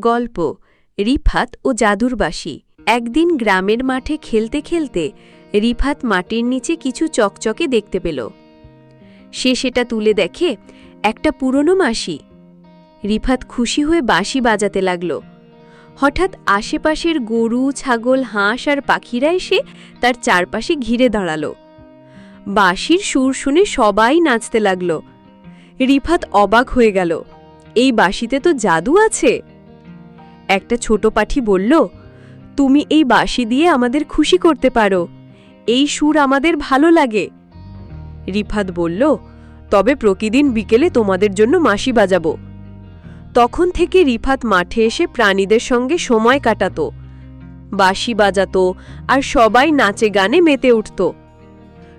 গল্প, রিফাত ও জাদুর বাঁশি একদিন গ্রামের মাঠে খেলতে খেলতে রিফাত মাটির নিচে কিছু চকচকে দেখতে পেল। সে সেটা তুলে দেখে একটা পুরনো মাসি। রিফাত খুশি হয়ে বাঁশি বাজাতে লাগল। হঠাৎ আশেপাশের গরু, ছাগল, হাঁস আর পাখিরা এসে তার চারপাশে ঘিরে দাঁড়াল। বাঁশির সুর শুনে সবাই নাচতে লাগল। রিফাত অবাক হয়ে গেল। এই বাঁশিতে তো জাদু আছে? একটা ছোট পাঠি বলল, তুমি এই বাঁশি দিয়ে আমাদের খুশি করতে পারো। এই সুর আমাদের ভালো লাগে। রিফাত বলল, তবে প্রতিদিন বিকেলে তোমাদের জন্য মাসি বাজাবো। তখন থেকে রিফাত মাঠে এসে প্রাণীদের সঙ্গে সময় কাটাতো। বাঁশি বাজাত আর সবাই নাচে গানে মেতে উঠত।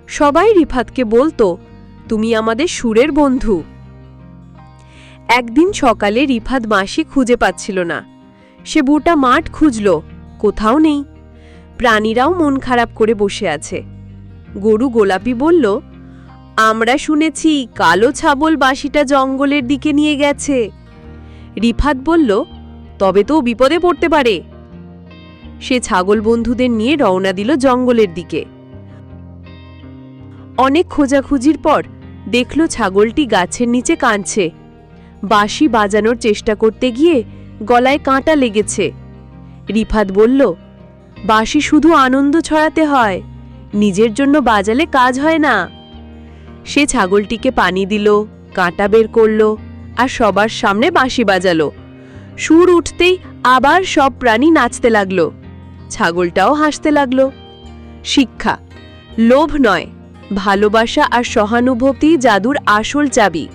সবাই রিফাতকে বলতো, তুমি আমাদের সুরের বন্ধু। একদিন সকালে রিফাত মাসি খুঁজে পাচ্ছিল না। সে বুটা মাঠ খুঁজল, কোথাও নেই। প্রাণীরাও মন খারাপ করে বসে আছে। গরু গোলাপি বলল, আমরা শুনেছি কালো ছাবল বাঁশিটা জঙ্গলের দিকে নিয়ে গেছে। রিফাত বলল, তবে তো বিপদে পড়তে পারে। সে ছাগল বন্ধুদের নিয়ে রওনা দিল জঙ্গলের দিকে। অনেক খোঁজাখুঁজির পর দেখল ছাগলটি গাছের নিচে কাঁদছে। বাঁশি বাজানোর চেষ্টা করতে গিয়ে গলায় কাঁটা লেগেছে। রিফাত বলল, বাঁশি শুধু আনন্দ ছড়াতে হয়, নিজের জন্য বাজালে কাজ হয় না। সে ছাগলটিকে পানি দিল, কাঁটা বের করল আর সবার সামনে বাঁশি বাজালো। সুর উঠতেই আবার সব প্রাণী নাচতে লাগল। ছাগলটাও হাসতে লাগল। শিক্ষা, লোভ নয়, ভালোবাসা আর সহানুভূতি জাদুর আসল চাবি।